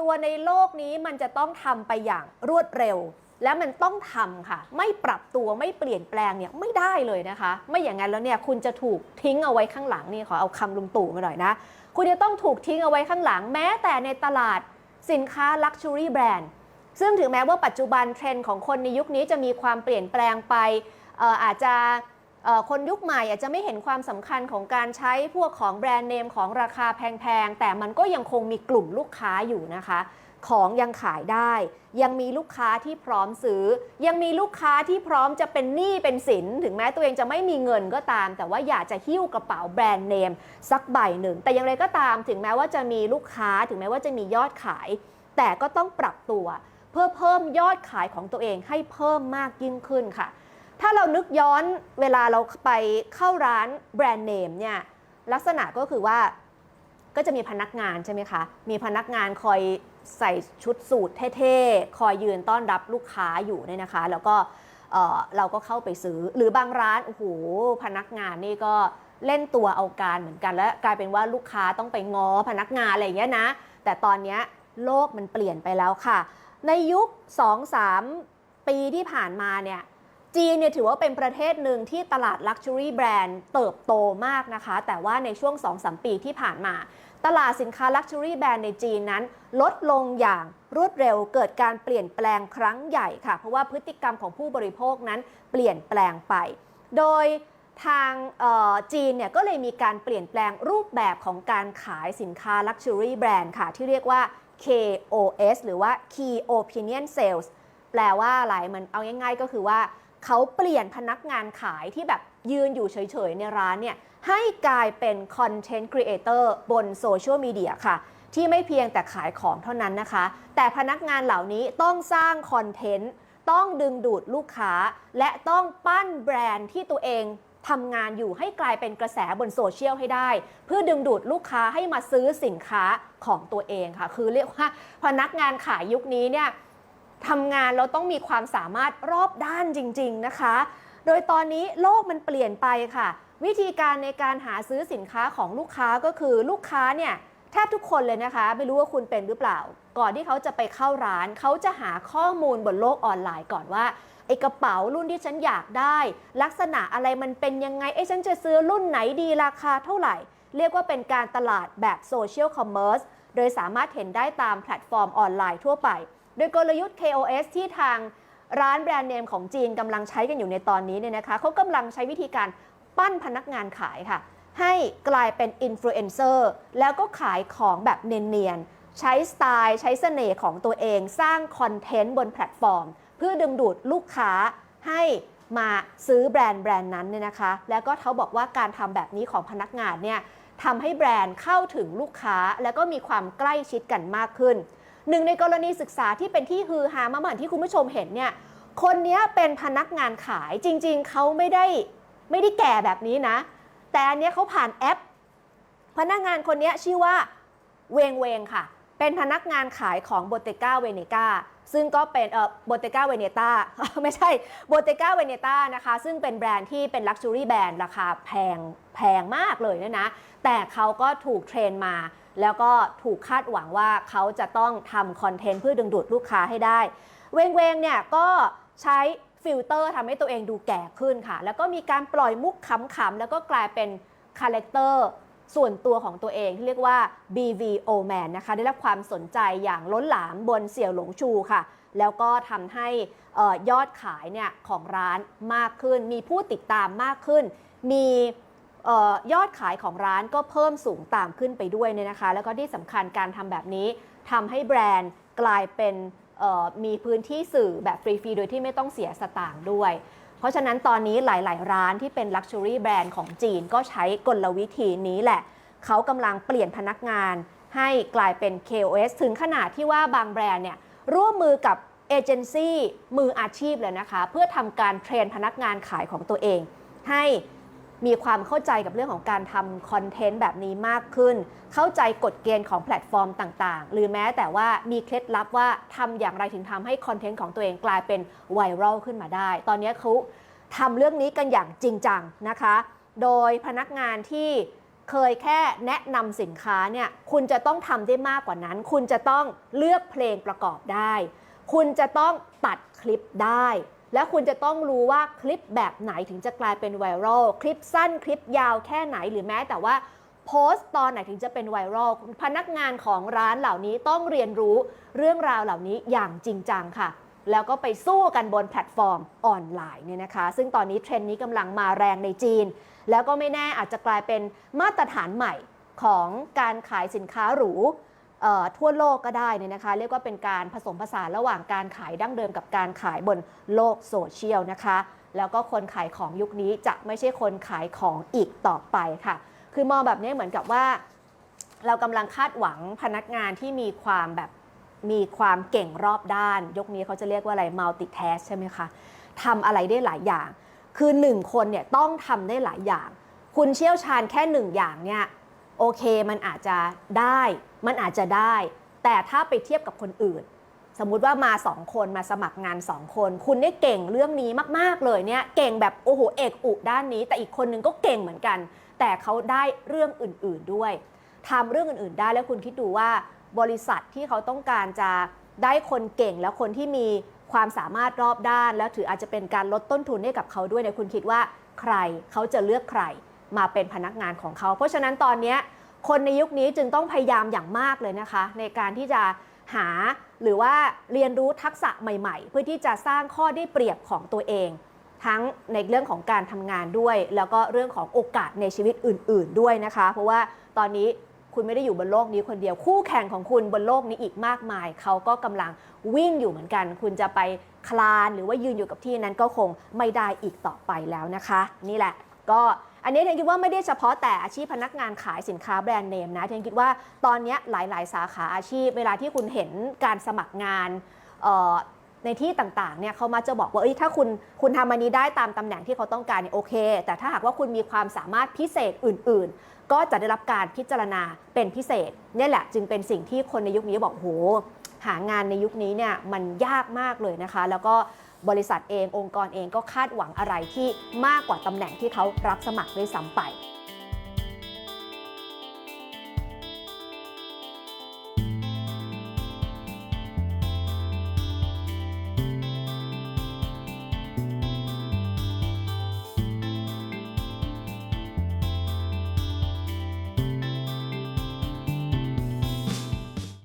ตัวในโลกนี้มันจะต้องทำไปอย่างรวดเร็ว และมันต้องทำค่ะ ไม่ปรับตัวไม่เปลี่ยนแปลงเนี่ยไม่ได้เลยนะคะ ไม่อย่างนั้นแล้วเนี่ยคุณจะถูกทิ้งเอาไว้ข้างหลังนี่ขอเอาคำลุงตู่มาหน่อยนะ คุณจะต้องถูกทิ้งเอาไว้ข้างหลัง แม้แต่ในตลาดสินค้า Luxury Brand ซึ่งถึงแม้ว่าปัจจุบันเทรนด์ของคนในยุคนี้จะมีความเปลี่ยนแปลงไปอออาจจะ คนยุคใหม่อาจจะไม่เห็นความสำคัญของการใช้พวกของแบรนด์เนมของราคาแพงๆ แต่มันก็ยังคงมีกลุ่มลูกค้าอยู่นะคะ ของยังขายได้ ยังมีลูกค้าที่พร้อมซื้อ ยังมีลูกค้าที่พร้อมจะเป็นหนี้เป็นสิน ถึงแม้ตัวเองจะไม่มีเงินก็ตาม แต่ว่าอยากจะหิ้วกระเป๋าแบรนด์เนมสักใบหนึ่ง แต่อย่างไรก็ตามถึงแม้ว่าจะมีลูกค้าถึงแม้ว่าจะมียอดขาย แต่ก็ต้องปรับตัว เพื่อเพิ่มยอดขายของตัวเองให้เพิ่มมากยิ่งขึ้นค่ะ ถ้าเรานึกย้อนเวลาเราไปเข้าร้านแบรนด์เนมเนี่ยลักษณะก็คือว่าก็จะมีพนักงานใช่ไหมคะ มีพนักงานคอยใส่ชุดสูทเท่ๆ คอยยืนต้อนรับลูกค้าอยู่เนี่ยนะคะ แล้วก็เราก็เข้าไปซื้อ หรือบางร้านโอ้โหพนักงานนี่ก็เล่นตัวเอาการเหมือนกัน และกลายเป็นว่าลูกค้าต้องไปง้อพนักงานอะไรอย่างเงี้ยนะ แต่ตอนนี้โลกมันเปลี่ยนไปแล้วค่ะ ในยุค 2-3 ปีที่ผ่านมาเนี่ย จีนเนี่ยถือว่าเป็นประเทศหนึ่งที่ตลาด Luxury Brand เติบโตมากนะคะ แต่ว่าในช่วง 2-3 ปีที่ผ่านมา ตลาดสินค้า Luxury Brand ในจีนนั้น ลดลงอย่างรวดเร็วเกิดการเปลี่ยนแปลงครั้งใหญ่ค่ะ เพราะว่าพฤติกรรมของผู้บริโภคนั้นเปลี่ยนแปลงไป โดยทางจีนเนี่ยก็เลยมีการเปลี่ยนแปลงรูปแบบของการขายสินค้า Luxury Brand ค่ะ ที่เรียกว่า KOS หรือว่า Key Opinion Sales แปลว่าอะไรมันเอาง่ายๆก็คือว่า เขาเปลี่ยนพนักงานขายที่แบบยืนอยู่เฉยๆในร้านเนี่ยให้กลายเป็นคอนเทนต์ครีเอเตอร์บนโซเชียลมีเดียค่ะ ที่ไม่เพียงแต่ขายของเท่านั้นนะคะ แต่พนักงานเหล่านี้ต้องสร้างคอนเทนต์ต้องดึงดูดลูกค้า และต้องปั้นแบรนด์ที่ตัวเองทำงานอยู่ให้กลายเป็นกระแสบนโซเชียลให้ได้ เพื่อดึงดูดลูกค้าให้มาซื้อสินค้าของตัวเองค่ะ คือเรียกว่าพนักงานขายยุคนี้เนี่ย ทำงานเราต้องมีความสามารถรอบด้านจริง ๆนะคะ โดยตอนนี้โลกมันเปลี่ยนไปค่ะ วิธีการในการหาซื้อสินค้าของลูกค้าก็คือลูกค้าเนี่ยแทบทุกคนเลยนะคะ ไม่รู้ว่าคุณเป็นหรือเปล่า ก่อนที่เขาจะไปเข้าร้าน เขาจะหาข้อมูลบนโลกออนไลน์ก่อนว่าไอ้กระเป๋ารุ่นที่ฉันอยากได้ ลักษณะอะไรมันเป็นยังไงไอ้ฉันจะซื้อรุ่นไหนดีราคาเท่าไหร่ เรียกว่าเป็นการตลาดแบบโซเชียลคอมเมอร์สโดยสามารถเห็นได้ตามแพลตฟอร์มออนไลน์ทั่วไป โดยกลยุทธ์ KOS ที่ทางร้านแบรนด์เนมของจีนกำลังใช้กันอยู่ในตอนนี้เนี่ยนะคะเขากำลังใช้วิธีการปั้นพนักงานขายค่ะ ให้กลายเป็นอินฟลูเอนเซอร์แล้วก็ขายของแบบเนียนๆ ใช้สไตล์ใช้เสน่ห์ของตัวเองสร้างคอนเทนต์บนแพลตฟอร์ม เพื่อดึงดูดลูกค้าให้มาซื้อแบรนด์แบรนด์นั้นเนี่ยนะคะ แล้วก็เขาบอกว่าการทำแบบนี้ของพนักงานเนี่ยทำให้แบรนด์เข้าถึงลูกค้า แล้วก็มีความใกล้ชิดกันมากขึ้น หนึ่งในกรณีศึกษาที่เป็นที่ฮือฮามาเหมือนที่คุณผู้ชมเห็นเนี่ย คนนี้เป็นพนักงานขายจริง ๆ เขาไม่ได้ไม่ได้แก่แบบนี้นะ แต่อันนี้เขาผ่านแอป พนักงานคนนี้ชื่อว่าเวงเวงค่ะ เป็นพนักงานขายของ b o t t e g a Veneta ซึ่งก็เป็นเออ b o t t e g a Veneta ไม่ใช่ b o t t e g a Veneta นะคะ ซึ่งเป็นแบรนด์ที่เป็น Luxury แบรนด์ราคาแพงแพงมากเลยเนี่ยนะ แต่เขาก็ถูกเทรนมา แล้วก็ถูกคาดหวังว่าเขาจะต้องทำคอนเทนต์เพื่อดึงดูดลูกค้าให้ได้ เวงเวงเนี่ยก็ใช้ฟิลเตอร์ทำให้ตัวเองดูแก่ขึ้นค่ะ แล้วก็มีการปล่อยมุกขำๆ แล้วก็กลายเป็นคาแรคเตอร์ส่วนตัวของตัวเองที่เรียกว่า BVO Man นะคะ ได้รับความสนใจอย่างล้นหลามบนเสี่ยวหลงชูค่ะ แล้วก็ทำให้ออยอดขายเนี่ยของร้านมากขึ้น มีผู้ติดตามมากขึ้น มี ยอดขายของร้านก็เพิ่มสูงตามขึ้นไปด้วยเนี่ยนะคะ แล้วก็ที่สำคัญการทำแบบนี้ทำให้แบรนด์กลายเป็นมีพื้นที่สื่อแบบฟรีๆ โดยที่ไม่ต้องเสียสตางค์ด้วย เพราะฉะนั้นตอนนี้หลาย ๆ ร้านที่เป็น Luxury แบรนด์ของจีนก็ใช้กลวิธีนี้แหละ เขากำลังเปลี่ยนพนักงานให้กลายเป็น KOS ถึงขนาดที่ว่าบางแบรนด์เนี่ยร่วมมือกับเอเจนซี่มืออาชีพเลยนะคะ เพื่อทำการเทรนพนักงานขายของตัวเอง ให้ มีความเข้าใจกับเรื่องของการทำคอนเทนต์แบบนี้มากขึ้น เข้าใจกฎเกณฑ์ของแพลตฟอร์มต่างๆ หรือแม้แต่ว่ามีเคล็ดลับว่าทำอย่างไรถึงทำให้คอนเทนต์ของตัวเองกลายเป็นไวรัลขึ้นมาได้ ตอนนี้เขาทำเรื่องนี้กันอย่างจริงจังนะคะ โดยพนักงานที่เคยแค่แนะนำสินค้าเนี่ย คุณจะต้องทำได้มากกว่านั้น คุณจะต้องเลือกเพลงประกอบได้ คุณจะต้องตัดคลิปได้ และคุณจะต้องรู้ว่าคลิปแบบไหนถึงจะกลายเป็นไวรัลคลิปสั้นคลิปยาวแค่ไหนหรือแม้แต่ว่าโพสต์ตอนไหนถึงจะเป็นไวรัลพนักงานของร้านเหล่านี้ต้องเรียนรู้เรื่องราวเหล่านี้อย่างจริงจังค่ะ แล้วก็ไปสู้กันบนแพลตฟอร์มออนไลน์เนี่ยนะคะ ซึ่งตอนนี้เทรนด์นี้กำลังมาแรงในจีน แล้วก็ไม่แน่อาจจะกลายเป็นมาตรฐานใหม่ของการขายสินค้าหรู ทั่วโลกก็ได้เนี่ยนะคะ เรียกว่าเป็นการผสมผสานระหว่างการขายดั้งเดิมกับการขายบนโลกโซเชียลนะคะ แล้วก็คนขายของยุคนี้จะไม่ใช่คนขายของอีกต่อไปค่ะ คือมองแบบนี้เหมือนกับว่า เรากำลังคาดหวังพนักงานที่มีความแบบมีความเก่งรอบด้าน ยกนี้เขาจะเรียกว่าอะไร multitask ใช่ไหมคะทำอะไรได้หลายอย่าง คือหนึ่งคนเนี่ยต้องทำได้หลายอย่าง คุณเชี่ยวชาญแค่หนึ่งอย่างเนี่ย โอเคมันอาจจะได้ มันอาจจะได้ แต่ถ้าไปเทียบกับคนอื่น สมมุติว่ามา 2 คนมาสมัครงาน 2 คน คุณได้เก่งเรื่องนี้มาก ๆ เลยเนี่ยเก่งแบบโอ้โหเอกอุด้านนี้ แต่อีกคนนึงก็เก่งเหมือนกัน แต่เขาได้เรื่องอื่น ๆด้วยทำเรื่องอื่น ๆ ได้แล้วคุณคิดดูว่าบริษัทที่เขาต้องการจะได้คนเก่งแล้วคนที่มีความสามารถรอบด้าน แล้วถืออาจจะเป็นการลดต้นทุนให้กับเขาด้วยเนี่ยคุณคิดว่าใครเขาจะเลือกใคร มาเป็นพนักงานของเขา เพราะฉะนั้นตอนนี้คนในยุคนี้จึงต้องพยายามอย่างมากเลยนะคะ ในการที่จะหาหรือว่าเรียนรู้ทักษะใหม่ ๆ เพื่อที่จะสร้างข้อได้เปรียบของตัวเอง ทั้งในเรื่องของการทำงานด้วย แล้วก็เรื่องของโอกาสในชีวิตอื่น ๆ ด้วยนะคะ เพราะว่าตอนนี้คุณไม่ได้อยู่บนโลกนี้คนเดียวคู่แข่งของคุณบนโลกนี้อีกมากมาย เขาก็กำลังวิ่งอยู่เหมือนกัน คุณจะไปคลานหรือว่ายืนอยู่กับที่นั้นก็คงไม่ได้อีกต่อไปแล้วนะคะ นี่แหละก็ อันนี้เทนคิดว่าไม่ได้เฉพาะแต่อาชีพพนักงานขายสินค้าแบรนด์เนมนะเทนคิดว่าตอนนี้หลาย ๆ สาขาอาชีพ เวลาที่คุณเห็นการสมัครงานในที่ต่างๆ เนี่ยเขามาจะบอกว่าเอ้ยถ้าคุณคุณทำอันนี้ได้ตามตำแหน่งที่เขาต้องการเนี่ยโอเค แต่ถ้าหากว่าคุณมีความสามารถพิเศษอื่น ๆ ก็จะได้รับการพิจารณาเป็นพิเศษนี่แหละจึงเป็นสิ่งที่คนในยุคนี้บอกโหหางานในยุคนี้เนี่ยมันยากมากเลยนะคะ แล้วก็ บริษัทเององค์กรเองก็คาดหวังอะไรที่มากกว่าตำแหน่งที่เขารับสมัครด้วยซ้ำไป